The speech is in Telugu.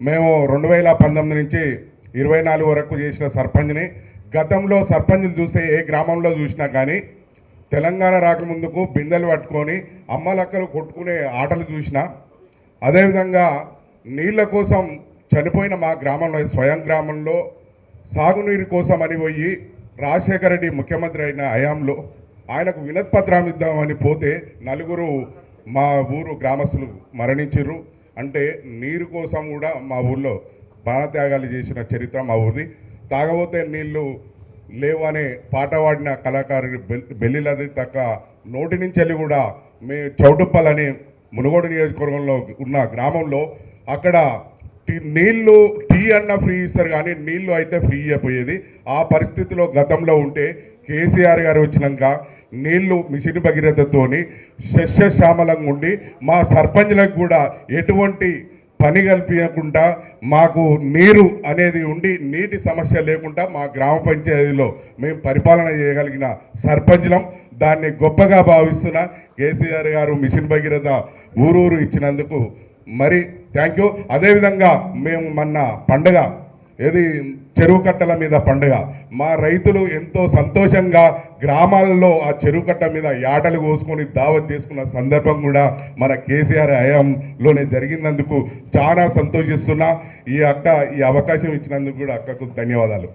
మేము రెండు వేల పంతొమ్మిది నుంచి ఇరవై నాలుగు వరకు చేసిన సర్పంచ్ని గతంలో సర్పంచ్ని చూస్తే ఏ గ్రామంలో చూసినా కానీ తెలంగాణ రాకముందుకు బిందెలు పట్టుకొని అమ్మలక్కలు కొట్టుకునే ఆటలు చూసినా అదేవిధంగా నీళ్ళ కోసం చనిపోయిన మా గ్రామంలో స్వయం గ్రామంలో సాగునీరు కోసం అని పోయి రాజశేఖర రెడ్డి ముఖ్యమంత్రి అయిన హయాంలో ఆయనకు వినత్పత్రం ఇద్దామని పోతే నలుగురు మా ఊరు గ్రామస్తులు మరణించారు అంటే నీరు కోసం కూడా మా ఊళ్ళో ప్రాణత్యాగాలు చేసిన చరిత్ర మా ఊరిది. తాగబోతే నీళ్ళు లేవు అనే పాట పాడిన కళాకారుడు బెల్లిలది తక్క నోటి నుంచి వెళ్ళి కూడా మే చౌటుప్పల్ అనే మునుగోడు నియోజకవర్గంలో ఉన్న గ్రామంలో అక్కడ టీ- నీళ్ళు టీ అన్న ఫ్రీ ఇస్తారు కానీ నీళ్ళు అయితే ఫ్రీ అయిపోయేది ఆ పరిస్థితిలో గతంలో ఉంటే కేసీఆర్ గారు వచ్చినాక నీళ్ళు మిషన్ భగీరథతోని శస్యశ్యామలంగా ఉండి మా సర్పంచ్లకు కూడా ఎటువంటి పని కల్పించకుండా మాకు నీరు అనేది ఉండి నీటి సమస్య లేకుండా మా గ్రామ పంచాయతీలో మేము పరిపాలన చేయగలిగిన సర్పంచ్లం. దాన్ని గొప్పగా భావిస్తున్న కేసీఆర్ గారు మిషన్ భగీరథ ఊరూరు ఇచ్చినందుకు మరి థ్యాంక్ యూ. అదేవిధంగా మేము మొన్న పండగ ఏది చెరువు కట్టల మీద పండుగ? మా రైతులు ఎంతో సంతోషంగా గ్రామాలలో ఆ చెరువు కట్ట మీద యాటలు కోసుకొని దావత్ చేసుకున్న సందర్భం కూడా మన కేసీఆర్ హయాంలోనే జరిగినందుకు చాలా సంతోషిస్తున్నా. ఈ అక్క ఈ అవకాశం ఇచ్చినందుకు కూడా అక్కకు ధన్యవాదాలు.